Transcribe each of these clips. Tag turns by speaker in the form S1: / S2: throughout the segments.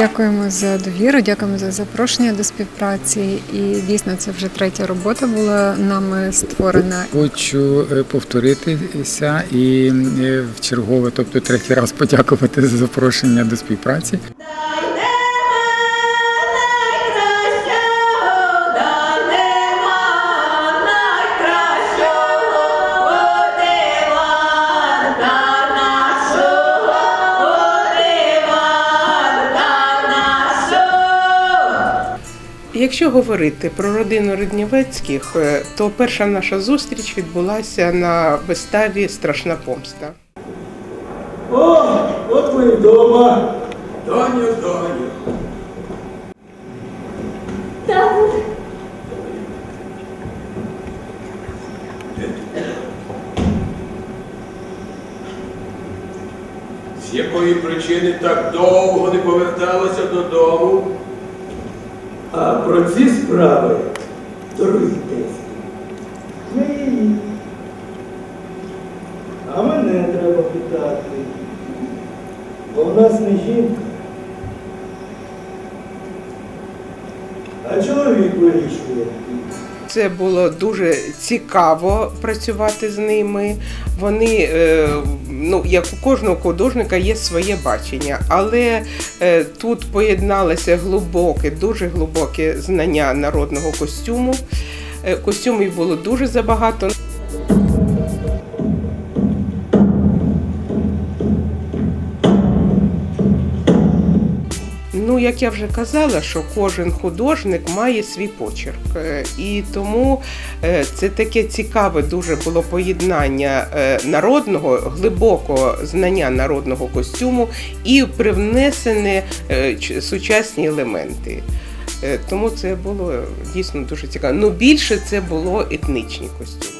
S1: Дякуємо за довіру, дякуємо за запрошення до співпраці. І дійсно це вже третя робота була нами створена.
S2: Хочу е, повторитися і е, в чергове, тобто третій раз подякувати за запрошення до співпраці.
S3: Якщо говорити про родину Ріднівецьких, е, то перша наша зустріч відбулася на виставі Страшна помста.
S4: О, от ми вдома. Доню, доню. З якої причини так довго не поверталася додому? А про ці справи торуйтесь. Ні. А мене треба питати. Бо в нас не жінка. А чоловік вирішує.
S3: Це було дуже цікаво працювати з ними. Вони, е, ну як у кожного художника, є своє бачення, але е, тут поєдналося глибоке, дуже глибоке знання народного костюму. Е, Костюмів було дуже забагато. Ну, як я вже казала, що кожен художник має свій почерк. Е, І тому е, це таке цікаве дуже було поєднання е, народного, глибокого знання народного костюму і привнесені сучасні елементи. Тому це було дійсно дуже цікаво. Ну більше це було етнічні костюми.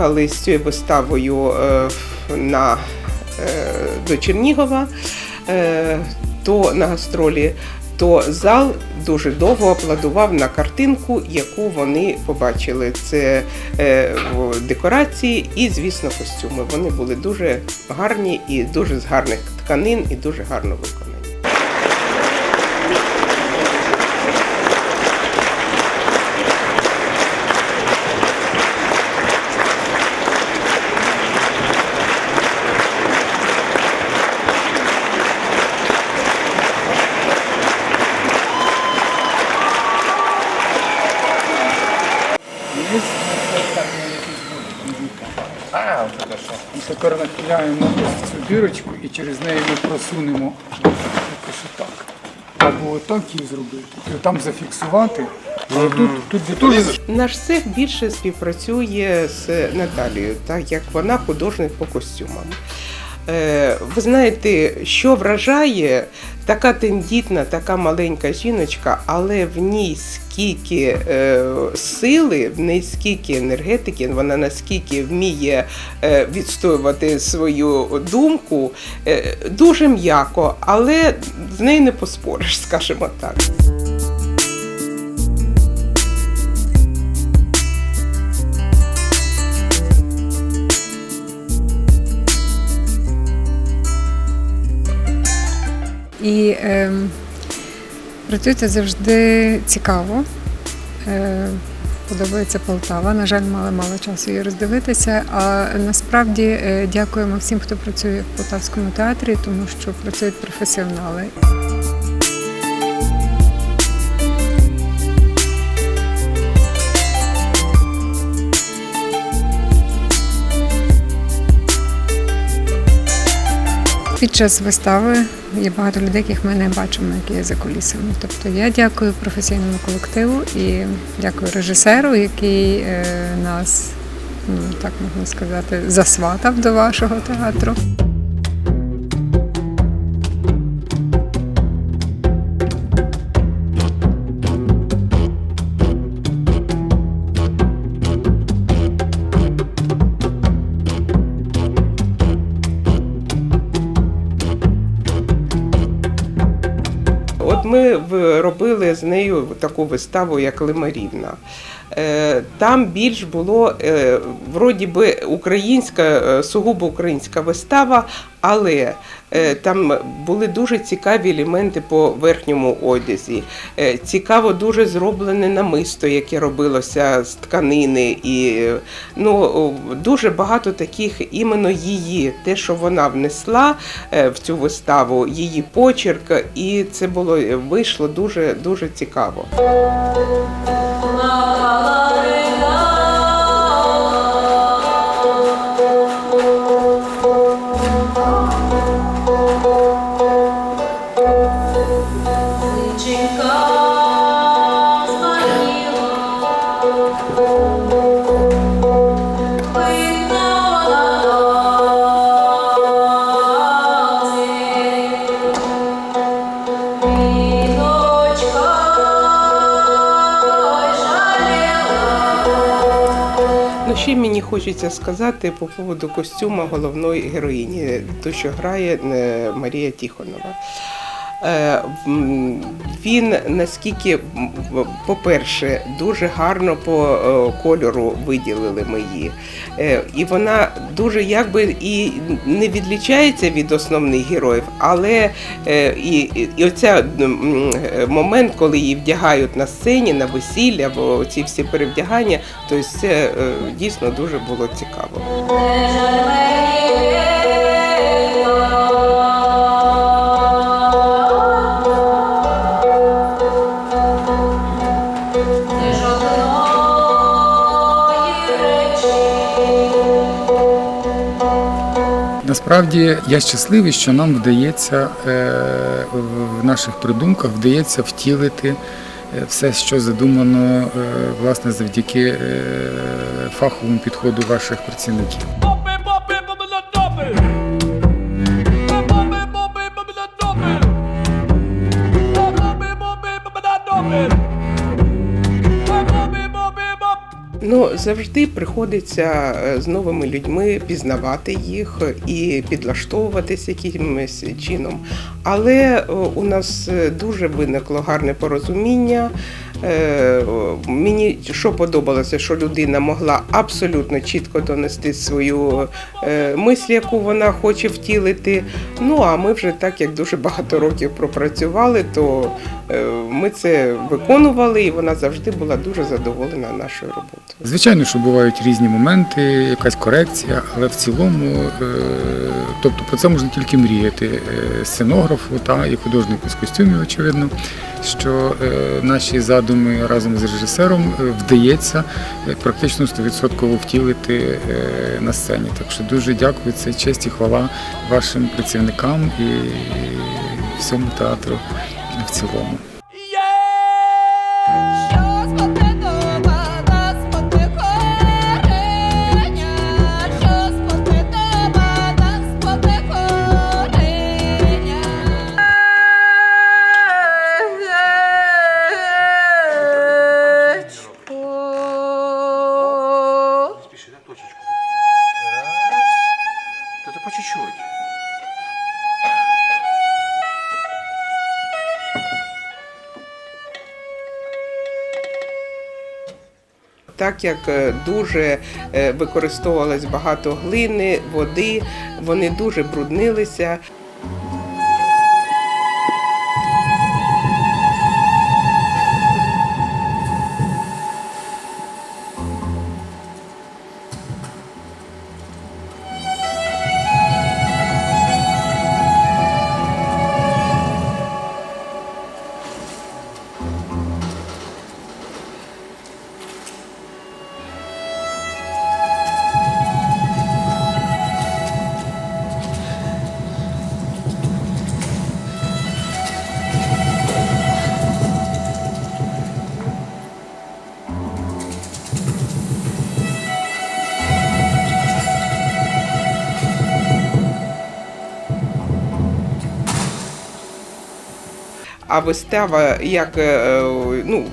S3: Коли поїхали з цією виставою е, на, е, до Чернігова, е, то на гастролі, то зал дуже довго аплодував на картинку, яку вони побачили. Це в- декорації і, звісно, костюми. Вони були дуже гарні і дуже з гарних тканин, і дуже гарно виконані.
S2: А, І тепер нахиляємо ось цю дірочку і через неї ми просунемо якось отак. Або отак її зробити. І там зафіксувати. А тут, тут де теж
S3: Наш цех більше співпрацює з Наталією, так як вона художник по костюмам. Е, Ви знаєте, що вражає така тендітна, така маленька жіночка, але в ній скільки е, сили, в ній скільки енергетики, вона наскільки вміє е, відстоювати свою думку, дуже м'яко, але з нею не поспориш, скажімо так.
S1: І е, працюєте завжди цікаво. Е, подобається Полтава. На жаль, мали мало часу її роздивитися. А насправді е, дякуємо всім, хто працює в Полтавському театрі, тому що працюють професіонали. Під час вистави є багато людей, яких ми не бачимо, які є за кулісами. Тобто я дякую професійному колективу і дякую режисеру, який е, нас, ну так можна сказати, засватав до вашого театру.
S3: Робили з нею таку виставу, як Лимарівна. Е, Там більш було е, вроді би українська, е, сугубо українська вистава, але там були дуже цікаві елементи по верхньому одязі. Цікаво дуже зроблене намисто, яке робилося з тканини. І ну, дуже багато таких іменно її, те, що вона внесла в цю виставу, її почерк, і це було вийшло дуже дуже цікаво.
S5: Личинка
S3: хочеться сказати по поводу костюма головної героїні, ту, що грає е, Марія Тіхонова. Е, Він наскільки, по-перше, дуже гарно по е, кольору виділили ми її. Е, І вона дуже якби і не відлічається від основних героїв, але і, і, оця момент, коли її вдягають на сцені, на весілля, або ці всі перевдягання, то це дійсно дуже було цікаво.
S2: Насправді я щасливий, що нам вдається е, в наших придумках вдається втілити е, все, що задумано е, власне завдяки фаховому підходу ваших працівників.
S3: Ну завжди приходиться е, з новими людьми пізнавати їх і підлаштовуватись якимось чином. Але е, у нас е, дуже виникло гарне порозуміння. Мені що подобалося, що людина могла абсолютно чітко донести свою мисль, яку вона хоче втілити. Ну а ми вже так як дуже багато років пропрацювали, то ми це виконували, і вона завжди була дуже задоволена нашою роботою.
S2: Звичайно, що бувають різні моменти, якась корекція, але в цілому, е, тобто про це можна тільки мріяти е, сценографу та і художнику з костюмів, очевидно, що е, наші задуми разом з режисером е, вдається е, практично 100% втілити е, на сцені. Так що дуже дякую, це честь і хвала вашим працівникам і всьому театру в
S3: Так як е, дуже е, використовувалось багато глини, води, вони дуже бруднилися. А вистава, як е, ну,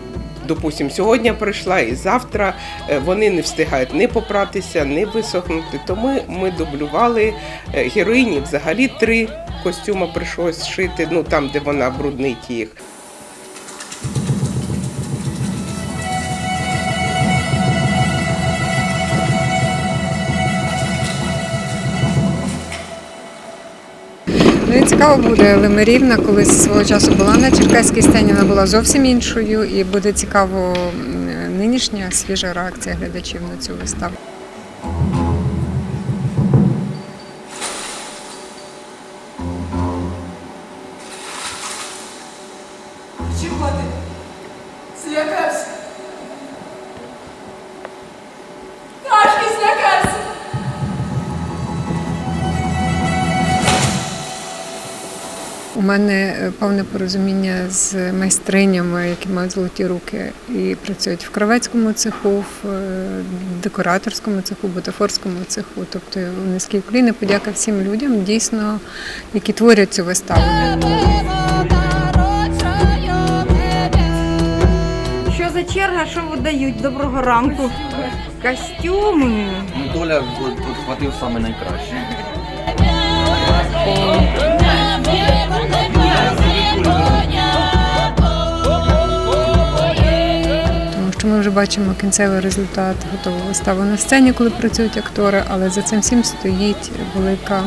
S3: допустимо, сьогодні прийшла і завтра е, вони не встигають не попратися, не висохнути. Тому ми дублювали е, героїні. Взагалі три костюми прийшлось шити, ну там, де вона бруднить їх.
S1: Ну і цікаво буде Лимирівна, колись свого часу була на черкаській сцені, вона була зовсім іншою, і буде цікаво нинішня свіжа реакція глядачів на цю виставу. Мене е, повне порозуміння з майстринями, які мають золоті руки і працюють в кравецькому цеху, в е, декораторському цеху, бутафорському цеху. Тобто низький уклін подяка всім людям, дійсно, які творять цю виставу.
S6: Що за черга, що видають? Доброго ранку. Костюми.
S7: Ну, Доля підхватив саме найкраще.
S1: Що ми вже бачимо кінцевий результат, готову виставу на сцені, коли працюють актори, але за цим всім стоїть велика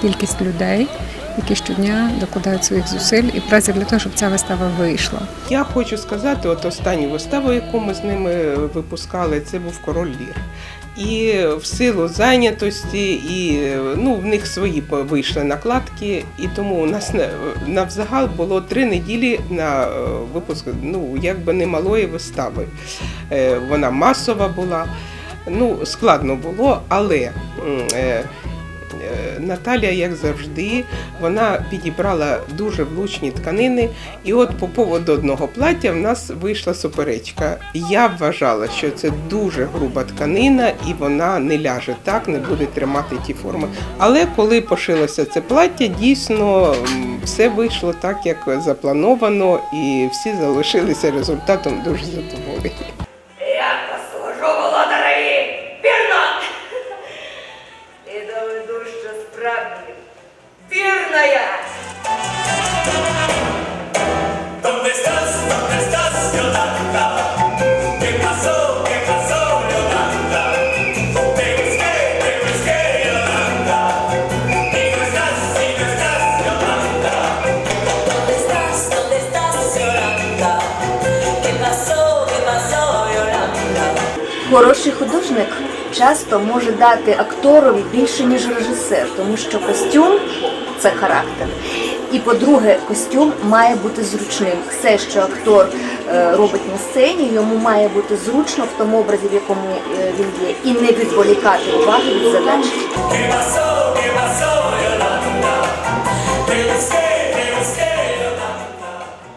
S1: кількість людей, які щодня докладають своїх зусиль і праці для того, щоб ця вистава вийшла.
S3: Я хочу сказати, от останню виставу, яку ми з ними випускали, це був король Лір. І в силу зайнятості, і ну, в них свої вийшли накладки, і тому у нас на, навзагал було три неділі на е, випуск ну, якби немалої вистави. Е, Вона масова була. Ну, складно було, але е, Наталія, як завжди, вона підібрала дуже влучні тканини. І от по поводу одного плаття в нас вийшла суперечка. Я вважала, що це дуже груба тканина і вона не ляже так, не буде тримати ті форми. Але коли пошилося це плаття, дійсно все вийшло так, як заплановано, і всі залишилися результатом дуже задоволені.
S8: Хороший художник часто може дати акторові більше, ніж режисер, тому що костюм це характер. І по-друге, костюм має бути зручним. Все, що актор е, робить на сцені, йому має бути зручно в тому образі, в якому е, він є, і не відволікати уваги від задачі.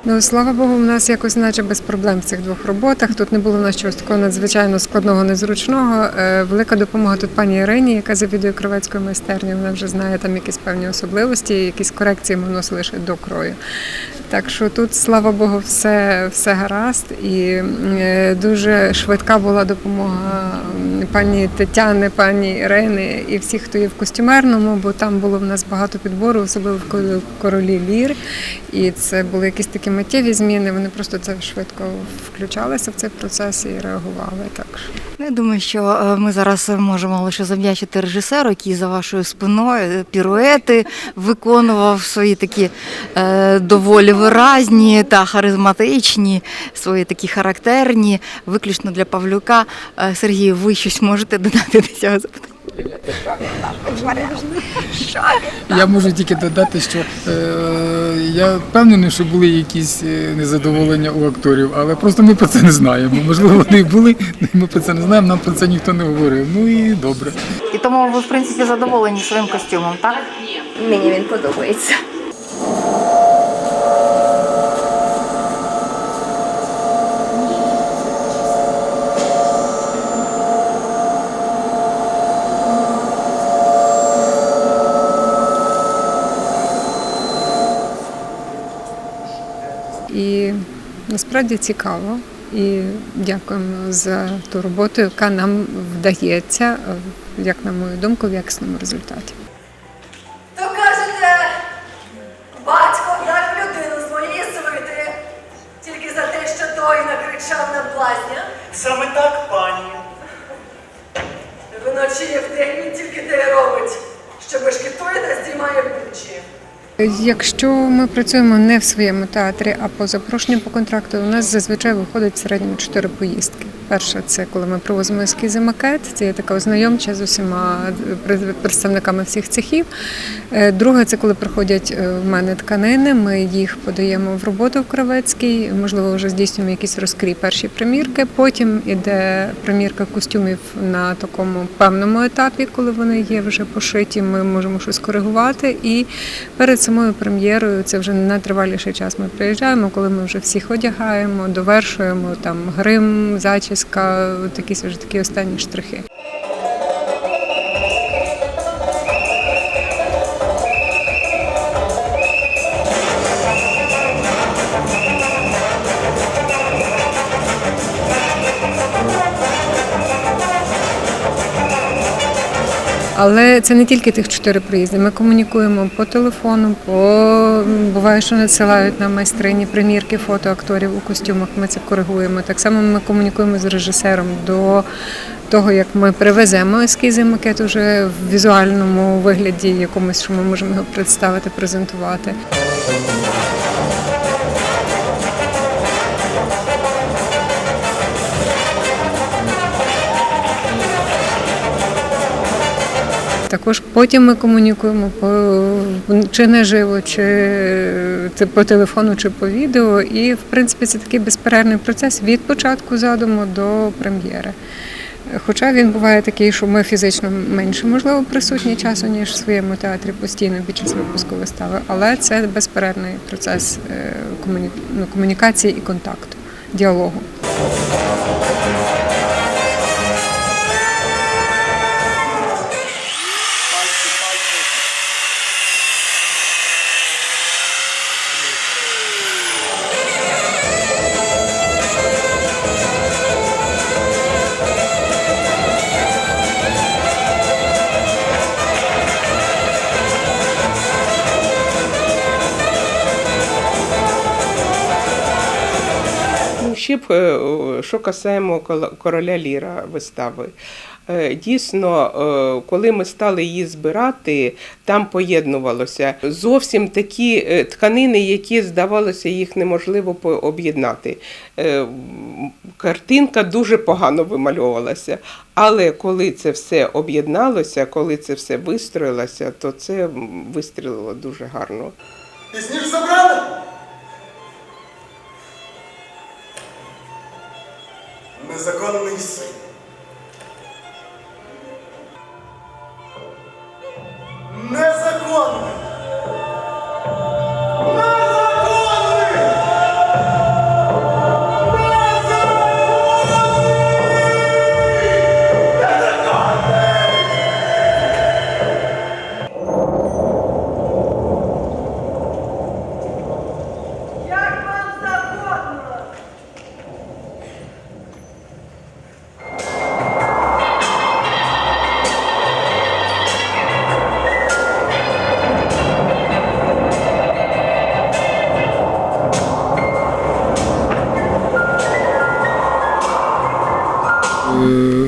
S1: Ну, слава Богу, у нас якось наче без проблем в цих двох роботах. Тут не було в нас чогось такого надзвичайно складного, незручного. Е, Велика допомога тут пані Ірині, яка завідує кровецькою майстернею. Вона вже знає там якісь певні особливості, якісь корекції ми вносили ще до крою. Так що тут, слава Богу, все, все гаразд. І е, дуже швидка була допомога пані Тетяни, пані Ірини і всіх, хто є в костюмерному, бо там було в нас багато підбору, особливо в королі Лір. І це були якісь такі миттєві зміни. Вони просто це швидко включалися в цей процес і реагували. Так що.
S6: Ну, Я думаю, що е, ми зараз можемо лише завдячити режисеру, який за вашою спиною е, піруети виконував свої такі е, доволі виразні та харизматичні, свої такі характерні, виключно для Павлюка. Е, Сергію, ви щось можете додати до цього запитання?
S2: Я можу тільки додати, що е, я впевнений, що були якісь е, незадоволення у акторів, але просто ми про це не знаємо. Можливо, вони були, ми про це не знаємо, нам про це ніхто не говорив. Ну і добре.
S6: І тому ви, в принципі, задоволені своїм костюмом, так?
S8: Мені він подобається.
S1: і насправді цікаво. І дякуємо за ту роботу, яка нам вдається, е, як на мою думку, в якісному результаті.
S9: То кажете, батько вдав людину з моєї свити, тільки за те, що той накричав на блазня.
S10: Саме так, пані.
S9: Вночі і вдень він тільки те й робить, що бешкетує та здіймає бучі.
S1: Якщо ми працюємо не в своєму театрі, а по запрошенню по контракту, у нас зазвичай виходить в середньому чотири поїздки. Перша це коли ми привозимо ескізи макет, це є така ознайомча з усіма е, представниками всіх цехів. Е, Друге, це коли приходять е, в мене тканини, ми їх подаємо в роботу в Кравецький, можливо, вже здійснюємо якісь розкрій перші примірки. Потім іде примірка костюмів на такому певному етапі, коли вони є вже пошиті. Ми можемо щось коригувати. І перед самою прем'єрою це вже на триваліший час. Ми приїжджаємо, коли ми вже всіх одягаємо, довершуємо там грим, зачіска, от такі вже такі останні штрихи. Але це не тільки тих чотири приїзди. Ми комунікуємо по телефону, по буває, що надсилають нам майстрині примірки фото акторів у костюмах. Ми це коригуємо. Так само ми комунікуємо з режисером до того, як ми привеземо ескізи макет уже в візуальному вигляді, якомусь, що ми можемо його представити, презентувати. Також потім ми комунікуємо по чи наживо, чи це по телефону, чи по відео. І в принципі це такий безперервний процес від початку задуму до прем'єри. Хоча він буває такий, що ми фізично менше можливо присутні часу, ніж в своєму театрі постійно під час випуску вистави, але це безперервний процес е, ну, комунікації і контакту, діалогу.
S3: Ще б, що касаємо «Кол- короля Ліра вистави. Е, Дійсно, е, коли ми стали її збирати, там поєднувалося зовсім такі е, тканини, які здавалося, їх неможливо об'єднати. Картинка дуже погано вимальовувалася. Але коли це все об'єдналося, коли це все вистроїлося, то це вистрілило дуже гарно.
S4: Пізніше забрали? Незаконний син.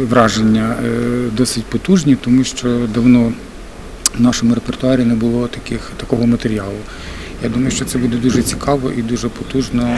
S2: Враження е, досить потужні, тому що давно в нашому репертуарі не було таких, такого матеріалу. Я думаю, що це буде дуже цікаво і дуже потужно.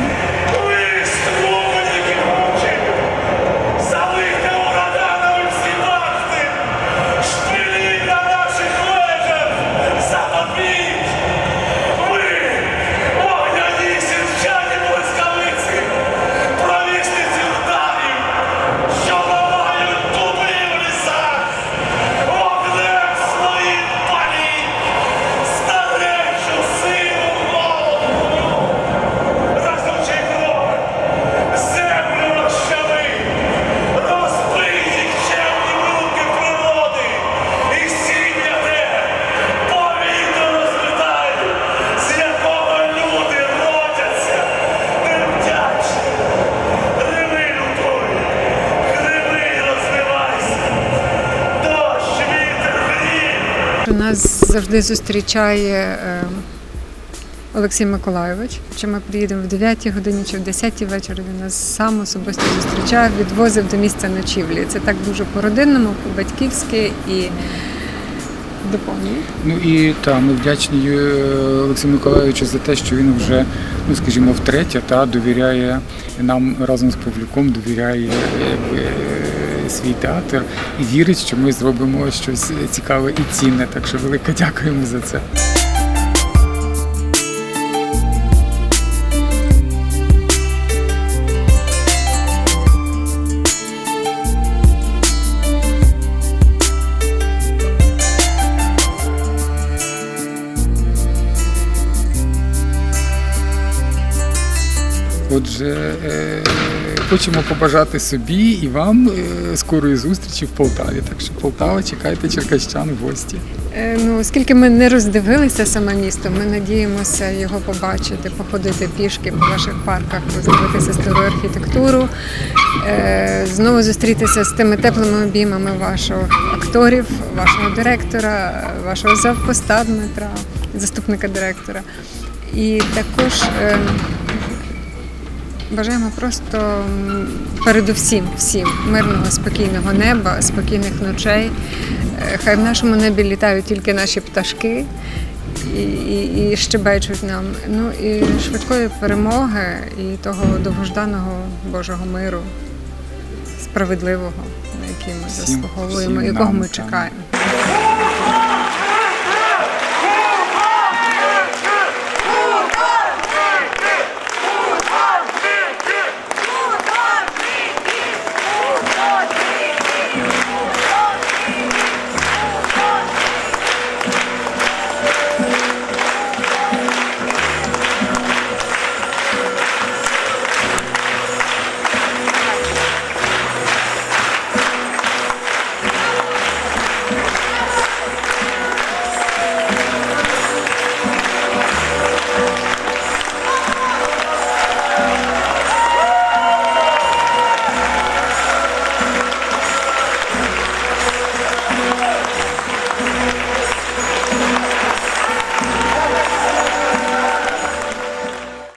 S1: Завжди зустрічає е, Олексій Миколайович. Чи ми приїдемо в 9 годині чи в 10 вечора, він нас сам особисто зустрічає, відвозив до місця ночівлі. Це так дуже по-родинному, по-батьківськи і доповнює.
S2: Ну і та ми вдячні е, Олексію Миколайовичу за те, що він вже, ну скажімо, втретє та довіряє нам разом з Павлюком, довіряє якби, свій театр і вірить, що ми зробимо щось цікаве і цінне. Так що велике дякуємо за це. Отже, е, хочемо побажати собі і вам е, скорої зустрічі в Полтаві. Так що Полтава, чекайте черкащан в гості.
S1: Е, Ну, оскільки ми не роздивилися саме місто, ми надіємося його побачити, походити пішки по ваших парках, роздивитися стару архітектуру, е, знову зустрітися з тими теплими обіймами ваших акторів, вашого директора, вашого завпоста Дмитра, заступника директора. І також бажаємо просто передусім всім мирного, спокійного неба, спокійних ночей. Е, Хай в нашому небі літають тільки наші пташки і, і, і щебечуть нам. Ну і швидкої перемоги і того довгожданого Божого миру, справедливого, на який ми заслуговуємо, якого ми чекаємо.